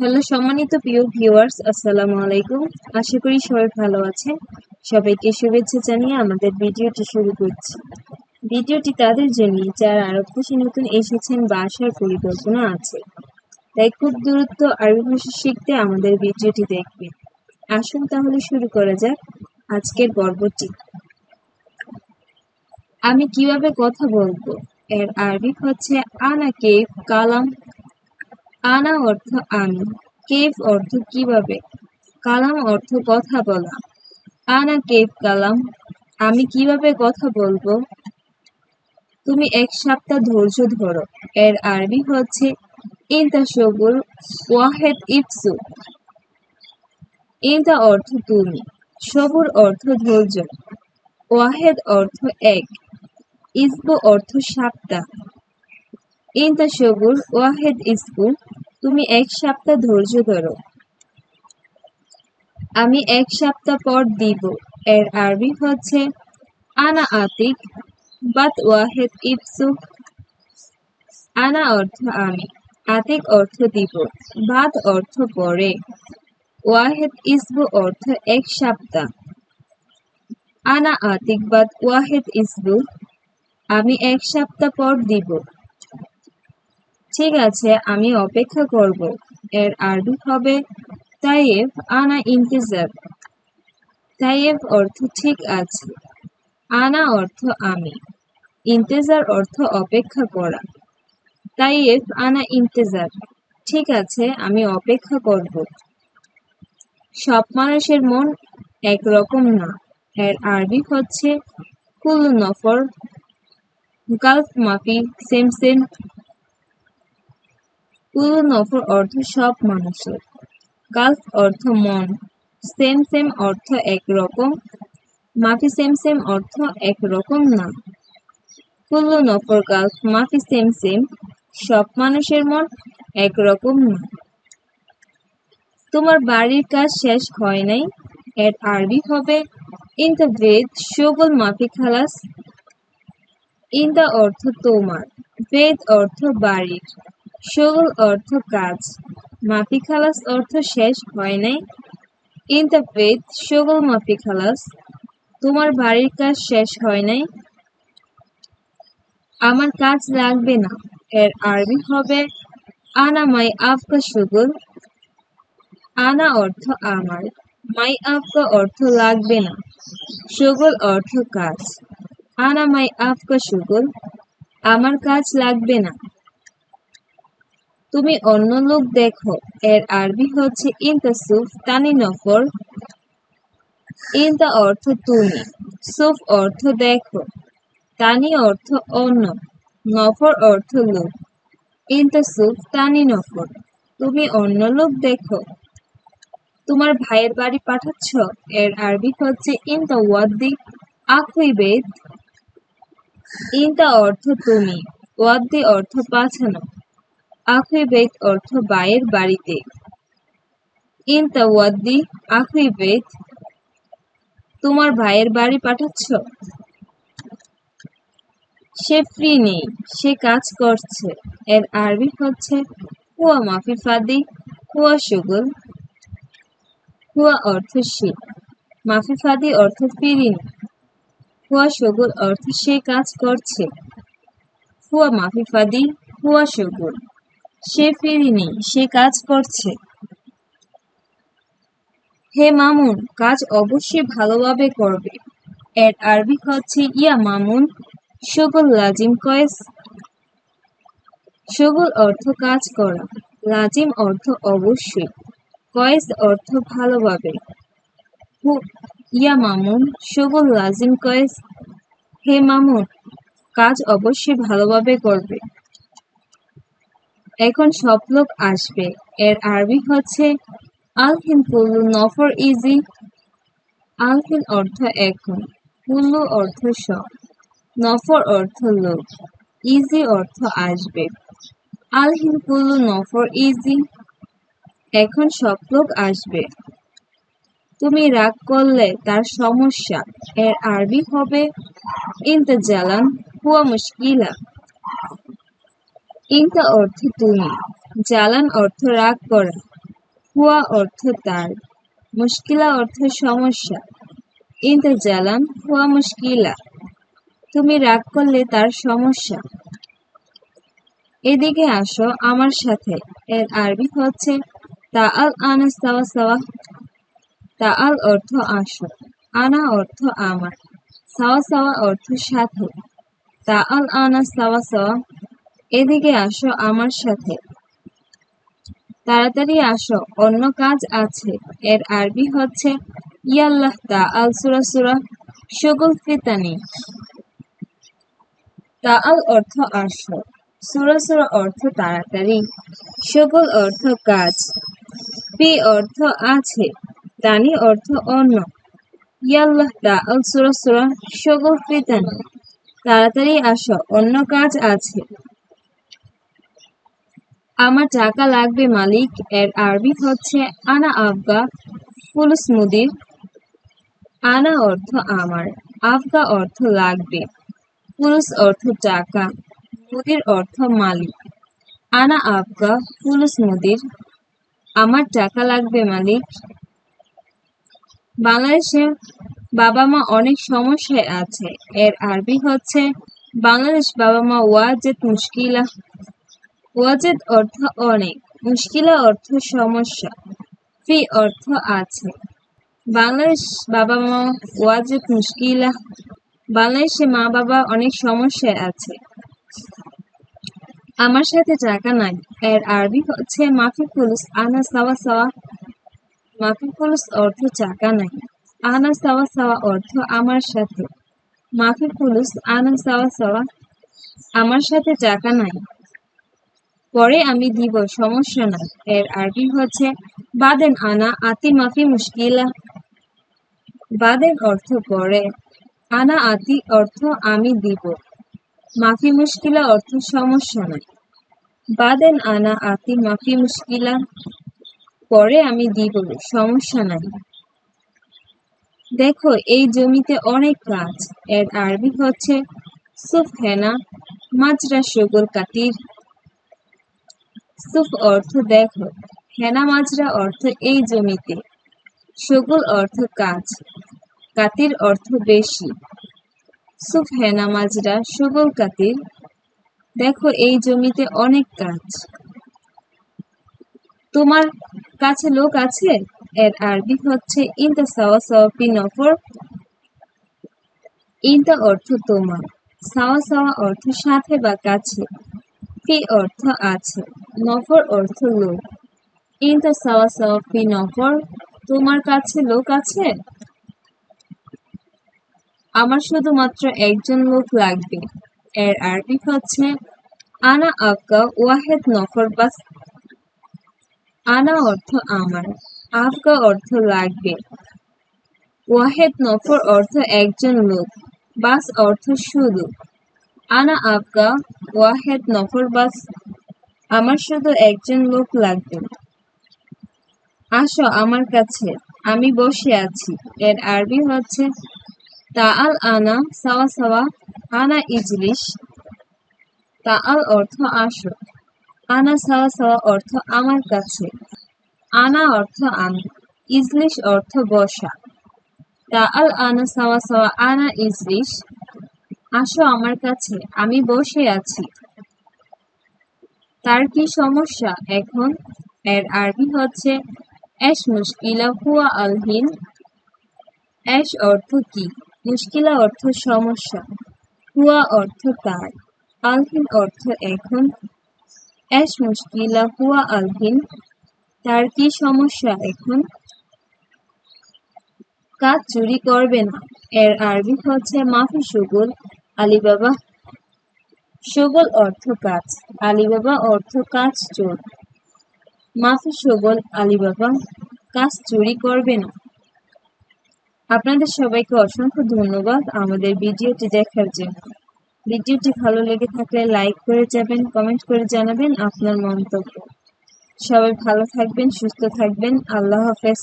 Hello, সম্মানিত প্রিয় viewers আসসালামু আলাইকুম। আশা করি সবাই ভালো আছেন। সবাইকে শুভেচ্ছা জানিয়ে আমাদের ভিডিওটি শুরু করছি। ভিডিওটি তাদের জন্য, যারা আরব দেশে নতুন এসেছেন বা আসার পরিকল্পনা আছে, তাই খুব দূরত্ব আরবি ভাষা শিখতে আমাদের ভিডিওটি দেখবে আসুন তাহলে শুরু করা যাক আজকের পর্বটি। আমি কীভাবে কথা বলব? এর আরবি হচ্ছে আনা কেফ কালাম আনা অর্থ আমি কেফ অর্থ কীভাবে? কালাম অর্থ কথা বলা। আনা, কেফ, কালাম, আমি কীভাবে কথা বলব? তুমি এক সপ্তাহ ধৈর্য ধরো। এর আরবি হচ্ছে, ইনতা সবুর ওয়াহেদ ইফসু। ইনতা অর্থ তুমি সবুর অর্থ ধৈর্য। ওয়াহেদ অর্থ এক ইসবু অর্থ সপ্তাহ। ইনতা সবুর ওয়াহেদ ইসবু তুমি এক সপ্তাহ ধৈর্য ধরো। আমি এক সপ্তাহ পর দিব। এর আরবি হচ্ছে, আনা আতিক বাত ওয়াহেদ ইফসু আনা অর্থ আমি, আতিক অর্থ দিব বাদ অর্থ পরে। ওয়াহেদ ইসবু অর্থ এক সপ্তাহ। আনা আতিক বাদ ওয়াহেদ ইসবু, আমি এক সপ্তাহ পর দিব। ঠিক আছে, আমি অপেক্ষা করব। এর আরবি হবে তাইয়েব আনা ইন্তেজার। তাইয়েব অর্থ ঠিক আছে। আনা অর্থ আমি। ইন্তেজার অর্থ অপেক্ষা করা। তাইয়েব আনা ইন্তেজার। ঠিক আছে, আমি অপেক্ষা করব। সব মানুষের মন একরকম না। এর আরবি হচ্ছে কুল নফর, গালফ মাফি, সেম কুল নফর অর্থ সব মানুষের। গালফ অর্থ মন, সেম সেম অর্থ একরকম মাফি সেম সেম অর্থ একরকম না। কুল্লু নফর গালফ মাফি সেম সেম, সব মানুষের মন একরকম না। তোমার বাড়ির কাজ শেষ হয় নাই, এর আরবি হবে ইন দ্য বেদ শোগল মাফি খালাস। ইন দ্য অর্থ তোমার বেদ অর্থ বাড়ির। শোগল অর্থ কাজ। মাফি খালাস অর্থ শেষ, হয় নাই? ইন দ্য শোগল মাফি খালাস তোমার বাড়ির কাজ শেষ, হয় নাই? আমার কাজ লাগবে না, এর আরবি হবে, আনা মাই আফকা সুগুল। আনা অর্থ আমার, মাই আফকা অর্থ লাগবে না, সুগুল অর্থ কাজ। আনা মাই আফকা সুগুল, আমার কাজ লাগবে না তুমি অন্য লোক দেখো। এর আরবি হচ্ছে ইনতা সুফ তানি নফর ইনতা অর্থ তুমি, সুফ অর্থ দেখো। তানি অর্থ অন্য নফর অর্থ লোক। ইনতা সুফ তানি নফর তুমি অন্য লোক দেখো। তোমার ভাইয়ের বাড়ি পাঠাচ্ছ? এর আরবি হচ্ছে ইনতা ওয়াদ্দি বেদ। ইনতা অর্থ তুমি, ওয়াদ্দি অর্থ পাঠানো। আখুই বেদ অর্থ বায়ের বাড়িতে। ইনতা ওয়াদ্দি আখুই বেদ তোমার ভাইয়ের বাড়ি পাঠাচ্ছ? সে ফ্রি নেই, সে কাজ করছে, এর আরবি হচ্ছে, হুয়া মাফি ফাদি, হুয়া সুগুল, হুয়া অর্থ সে, মাফি ফাদি অর্থ ফিরিনি, হুয়া সুগুল অর্থ সে কাজ করছে, হুয়া মাফি ফাদি, হুয়া সুগুল। সে ফিরিনি, সে কাজ করছে। হে মামুন, কাজ অবশ্যই ভালোভাবে করবে। এর আরবি হচ্ছে, ইয়া মামুন সুগুল লাজিম কয়েস। সুগুল অর্থ কাজ করা, লাজিম অর্থ অবশ্যই, কয়েস অর্থ ভালোভাবে। ইয়া মামুন সুগুল লাজিম কয়েস। হে মামুন, কাজ অবশ্যই ভালোভাবে করবে। এখন সব লোক আসবে। এর আরবি হচ্ছে আলহিন পুল্লু নফর ইজি। আলহিন অর্থ এখন পুল্লু অর্থ সব। নফর অর্থ লোক, ইজি অর্থ আসবে। আলহিন পুল্লু নফর ইজি, এখন সব লোক আসবে। তুমি রাগ করলে তার সমস্যা। এর আরবি হবে, ইন্তজালান, হুয়া মুশকিলা। ইনতা অর্থ তুমি জালান অর্থ রাগ করা। হুয়া অর্থ তার। মুশকিলা অর্থ সমস্যা। ইন্তা জালান হুয়া মুশকিলা। তুমি রাগ করলে তার সমস্যা। এদিকে আসো আমার সাথে। এর আরবি হচ্ছে তা আল আনা সাওয়া সাওয়া। তা আল অর্থ আসো, আনা অর্থ আমার। সাওয়া সাওয়া অর্থ সাথে। তা আল আনা সাওয়া সাওয়া। এদিকে আসো আমার সাথে। তাড়াতাড়ি আসো, অন্য কাজ আছে। এর আরবি হচ্ছে, ইয়াল্লাহ তা আল সুরা সুরা শগুল ফিতানি। তা আল অর্থ আসো। সুরা সুরা অর্থ তাড়াতাড়ি। সকল অর্থ কাজ। পি অর্থ আছে তানি অর্থ অন্য। ইয়াল্লাহ তা আল সুরা সুরা সকল ফিতানি। তাড়াতাড়ি আসো, অন্য কাজ আছে। আমার টাকা লাগবে, মালিক। এর আরবি হচ্ছে, আনা আবগা পুলুস মুদির আনা অর্থ আমার। আবগা অর্থ লাগবে। পুলুস অর্থ টাকা। মুদির অর্থ মালিক। আনা আবগা পুলুস মুদির আমার টাকা লাগবে, মালিক। বাংলাদেশে বাবা মা অনেক সমস্যায় আছে। এর আরবি হচ্ছে, বাংলাদেশ বাবা মা ওয়াজেদ মুশকিলা ওয়াজেদ অর্থ অনেক মুশকিলা অর্থ সমস্যা, ফি অর্থ আছে। বাংলাদেশ বাবা মা ওয়াজেদ মুশকিলা, বাংলাদেশে মা বাবা অনেক সমস্যায় আছে। আমার সাথে টাকা নাই, এর আরবি হচ্ছে মাফি ফুলুস আনা সাওয়া সাওয়া। মাফি ফুলুস অর্থ টাকা নাই আনা সাওয়া সাওয়া অর্থ আমার সাথে। মাফি ফুলুস আনা সাওয়া সাওয়া, আমার সাথে টাকা নাই। পরে আমি দিব, সমস্যা নাই। এর আরবি হচ্ছে, বাদেন আনা, আতি মাফি মুশকিলা। বাদেন অর্থ পরে। আনা, আতি অর্থ আমি দিব। মাফি মুশকিলা অর্থ সমস্যা নাই। বাদেন আনা, আতি মাফি মুশকিলা। পরে আমি দিব, সমস্যা নাই। দেখো, এই জমিতে অনেক কাজ এর আরবি হচ্ছে সুফ হেনা মাজরা শগুল কাতির। সুফ অর্থ দেখো হেনা মাজরা অর্থ এই জমিতে। শগুল অর্থ কাজ কাতির অর্থ বেশি। সুফ হেনা মাজরা শগুল কাতির। দেখো এই জমিতে অনেক কাজ তোমার কাছে লোক আছে? এর আরবি হচ্ছে ইনতা সাওয়া সাওয়া পি নফর। ইনতা অর্থ তোমার। সাওয়া সাওয়া অর্থ সাথে বা কাছে। পি অর্থ আছে? নফর অর্থ লোক। ইনতা সাওয়া সাওয়া পি নফর। তোমার কাছে লোক আছে? আমার শুধুমাত্র একজন লোক লাগবে। এর আরবি হচ্ছে, আনা আবকা ওয়াহেদ নফর বাস আনা অর্থ আমার। আবকা অর্থ লাগবে। ওয়াহেদ নফর অর্থ একজন লোক। বাস অর্থ শুধু। আনা আবকা ওয়াহেদ নফর বাস, আমার শুধু একজন লোক লাগবে। আসো আমার কাছে, আমি বসে আছি। এর আরবি হচ্ছে, তাআল আনা সাওয়া সাওয়া, আনা ইজলিশ। তাআল অর্থ আসো। আনা সাওয়া সাওয়া অর্থ আমার কাছে। আনা অর্থ আমি, ইজলিশ অর্থ বসা। তাআল আনা সাওয়া সাওয়া, আনা ইজলিশ। আসো আমার কাছে, আমি বসে আছি। তার কি সমস্যা? এখন এর আরবি হচ্ছে, এস মুশকিলা হুয়া আলহিন অর্থ কি? মুশকিলা অর্থ সমস্যা। হুয়া অর্থ তার আলহিন অর্থ এখন। মুশকিলা হুয়া আলহিন তার কি সমস্যা এখন? কাজ চুরি করবে না। এর আরবি হচ্ছে, মাফি সুগুল। আলিবাবা সুগল অর্থ কাজ, আলিবাবা অর্থ কাজ চোর। মাফি সুগল আলিবাবা, কাজ চুরি করবে না। আপনাদের সবাইকে অসংখ্য ধন্যবাদ আমাদের ভিডিওটি দেখার জন্য। ভিডিওটি ভালো লেগে থাকলে লাইক করে যাবেন, কমেন্ট করে জানাবেন আপনার মন্তব্য। সবাই ভালো থাকবেন, সুস্থ থাকবেন। আল্লাহ হাফেজ।